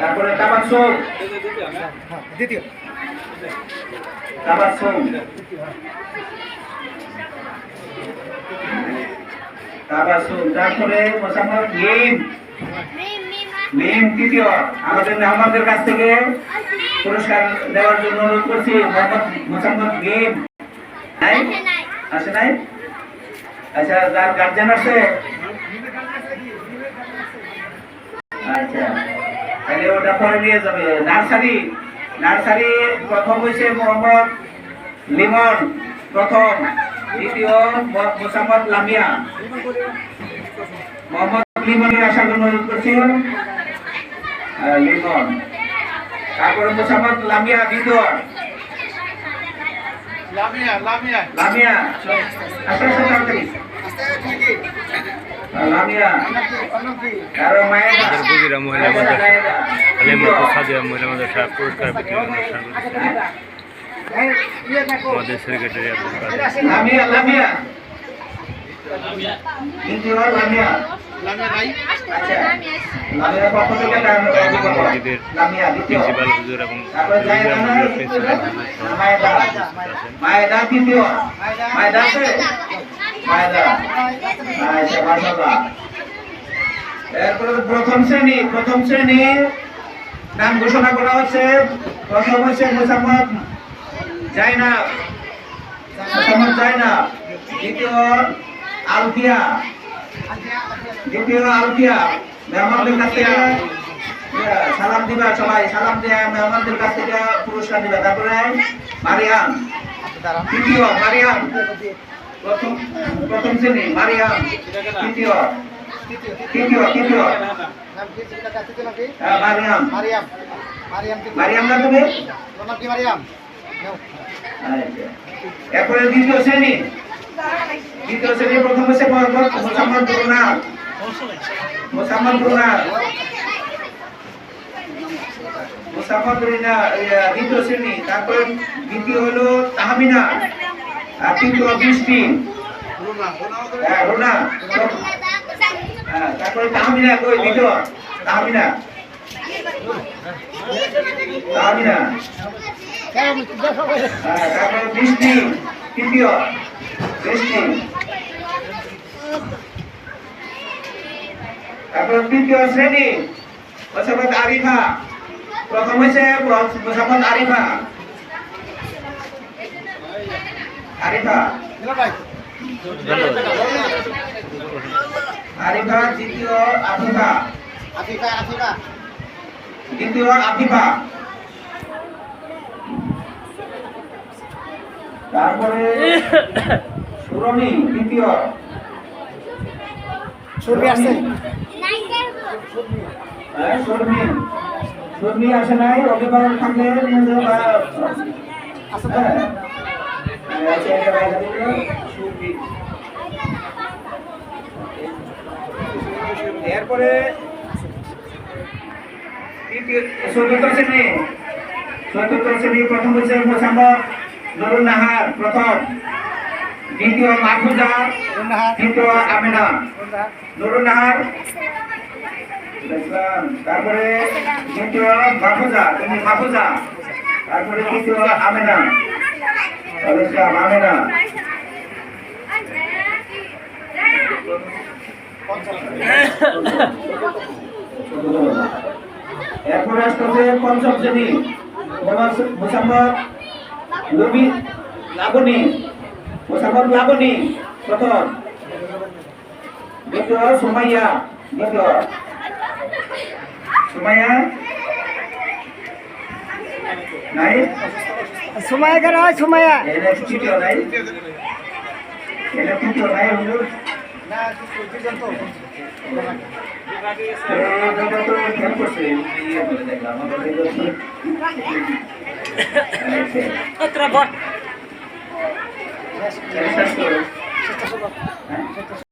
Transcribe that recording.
তারপরে তাবাসুম হ্যাঁ দ্বিতীয়। তাবাসুম তাবাসুম তারপরে মোসাম্মদ মিম। মিম তৃতীয়। আমাদের মেহমানদের কাছ থেকে পুরস্কার দেওয়ার জন্য অনুরোধ করছি মোহাম্মদ মোসাম্মদ মিম। নাই? আসে নাই? আচ্ছা যার গার্জেন আছে। আচ্ছা। তাহলে ওটা পরে নিয়ে যাবে নার্সারি নার্সারি প্রথম হয়েছে মোহাম্মদ লিমন প্রথম দ্বিতীয় মোসাম্মদ লামিয়া মোহাম্মদ লিমনের আসার জন্য অনুরোধ করছি লিমন তারপরে মোসাম্মদ লামিয়া দ্বিতীয় লামিয়া লামিয়া লামিয়া আসো আসো বগিরা মহিলা মাদ্রাসা। আলিমুল সাদিয়া মহিলা মাদ্রাসা পুরস্কার বিতরণ অনুষ্ঠান আমাদের সেক্রেটারি আব্দুল কাদের। আচ্ছা প্রিন্সিপাল হুজুর এবং প্রিন্সিপাল হুজুর আছেন। এরপরে প্রথম শ্রেণি প্রথম শ্রেণি, নাম ঘোষণা করা হচ্ছে। প্রথম হচ্ছে মোসাম্মদ জাইনাব। মোসাম্মদ জাইনাব। দ্বিতীয় আলফিয়া। দ্বিতীয় আলফিয়া, মেহমানদের কাছ থেকে। সালাম দিবা সবাই, সালাম দিয়ে মেহমানদের কাছ থেকে পুরস্কার দিবা। তারপরে মারিয়াম। তৃতীয় মারিয়াম। প্রথম প্রথম শ্রেণি মারিয়াম তৃতীয়। তৃতীয় তৃতীয়। হ্যাঁ, মারিয়াম। মারিয়াম মারিয়াম মারিয়াম না তুমি? তোমার কি মারিয়াম। এরপরে দ্বিতীয় শ্রেণি। দ্বিতীয় শ্রেণি প্রথম হচ্ছে মোসাম্মদ রুনার মোসাম্মদ রুনার মোসাম্মদ রিনা দ্বিতীয় শ্রেণি। তারপরে দ্বিতীয় হলো তাহমিনা। তৃতীয় বৃষ্টি। হ্যাঁ রুনা হ্যাঁ, তারপরে তাহমিনা কই দ্বিতীয় তাহমিনা। তাহমিনা। হ্যাঁ, তারপরে বৃষ্টি তৃতীয় বৃষ্টি। তারপর তৃতীয় শ্রেণি মোসাম্মদ আরিফা। প্রথম হয়েছে মোসাম্মদ আরিফা। আরিফা আরিফা দ্বিতীয় আফিফা আফিফা আফিফা দ্বিতীয় আফিফা তারপরে সুরমি তৃতীয় সুরভি আসছে। হ্যাঁ, সুরমি সুরমি আসে নাই অভিভাবক থাকলে নিয়ে যাও এরপরে শ্রেণি প্রথম হচ্ছে মোসাম্মদ নুরুল নাহার প্রথম, দ্বিতীয় মাহফুজা, তৃতীয় আমেনা। নুরুল নাহার তারপরে দ্বিতীয় মাহফুজা তুমি মাহফুজা, তারপরে তৃতীয় আমেনা। ইসলাম আমেনা এরপরে আসতেছে পঞ্চম শ্রেণি মোহাম্মদ- মোসাম্মদ লবি লাবণী মোসাম্মদ লাবণী প্রথম দ্বিতীয় সুমাইয়া দ্বিতীয় সুমাইয়া নাই সুমায়া কেন হয় সুমায়া? করে